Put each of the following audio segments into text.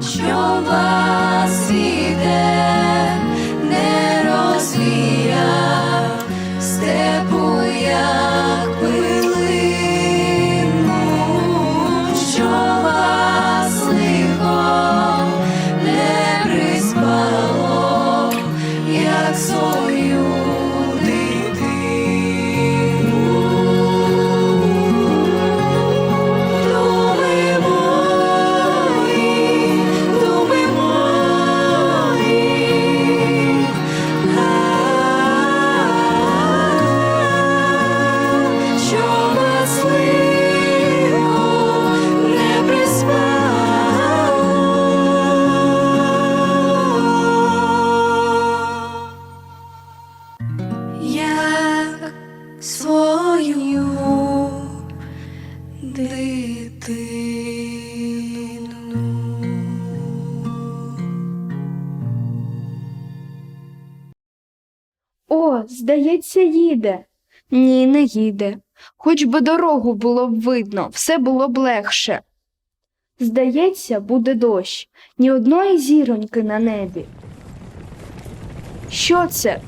що вас здається, їде. Ні, не їде. Хоч би дорогу було б видно, все було б легше. Здається, буде дощ, ні одної зіроньки на небі. Що це?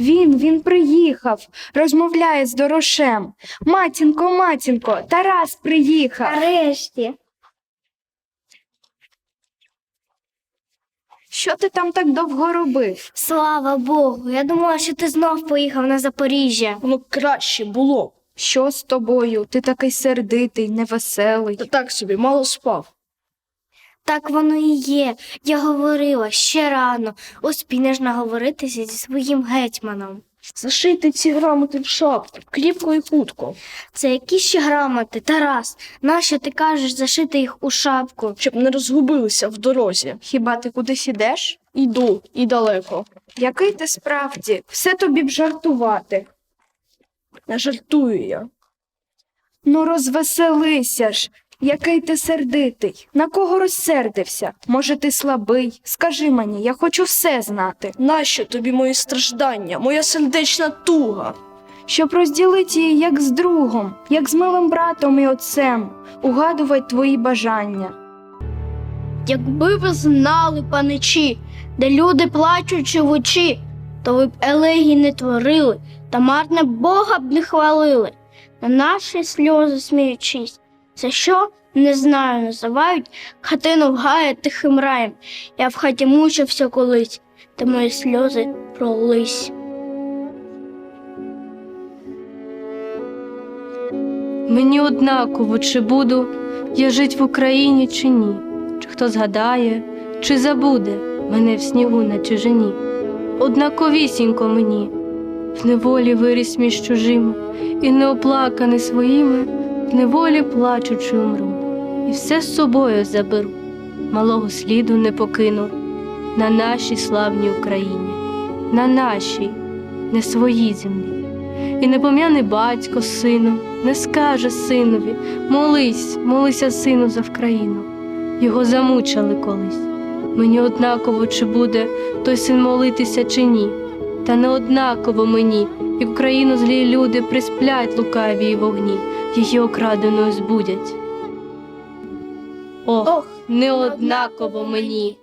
Він, він приїхав, розмовляє з дорошем. Матінко, матінко, Тарас приїхав. Нарешті. Що ти там так довго робив? Слава Богу. Я думала, що ти знов поїхав на Запоріжжя. Воно краще було. Що з тобою? Ти такий сердитий, невеселий. Та так собі мало спав. Так воно і є. Я говорила ще рано. Успінеш наговоритися зі своїм гетьманом. Зашийте ці грамоти в шапку, кріпко і хутко, Це які ще грамоти, Тарас? Нащо ти кажеш зашити їх у шапку? щоб не розгубилися в дорозі. Хіба ти кудись ідеш? Іду і далеко. Який ти справді? Все тобі б жартувати. Не жартую я. Ну, розвеселися ж. Який ти сердитий? На кого розсердився? Може, ти слабий? Скажи мені, я хочу все знати. Нащо тобі мої страждання, моя сердечна туга? Щоб розділити її як з другом, як з милим братом і отцем, угадувати твої бажання. Якби ви знали, паничі, де люди плачуть живучи, то ви б елегії не творили, та марне Бога б не хвалили. На наші сльози сміючись, за що не знаю, називають хатину в гає тихим раєм. Я в хаті мучився колись, та мої сльози пролись. Мені однаково, чи буду я жить в Україні, чи ні, чи хто згадає, чи забуде мене в снігу на чужині. Однаковісінько мені, в неволі виріс між чужими, і неоплаканий своїми, неволі плачучи умру, і все з собою заберу, малого сліду не покину на нашій славній Україні, на нашій, не своїй землі. І не пом'яне батько сину, не скаже синові, молись, молися, сину, за Вкраїну. Його замучили колись. Мені однаково, чи буде той син молитися, чи ні. Та не однаково мені, і в країну злі люди присплять лукаві вогні, її окраденою збудять. Ох, не однаково мені.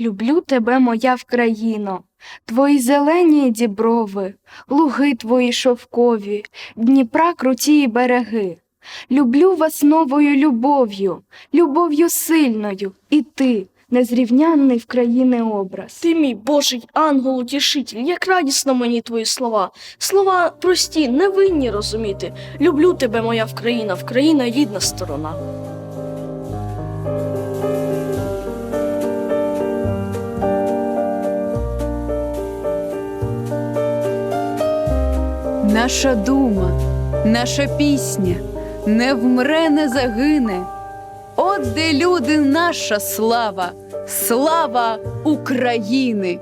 Люблю тебе, моя Вкраїно, твої зелені діброви, луги твої шовкові, Дніпра круті береги. Люблю вас новою любов'ю, любов'ю сильною, і ти, незрівнянний в країни образ. Ти мій Божий ангел утішитель, як радісно мені твої слова. Слова прості, невинні розуміти. Люблю тебе, моя Вкраїна, Вкраїна рідна сторона. Наша дума, наша пісня не вмре, не загине. От де люди наша слава, слава України.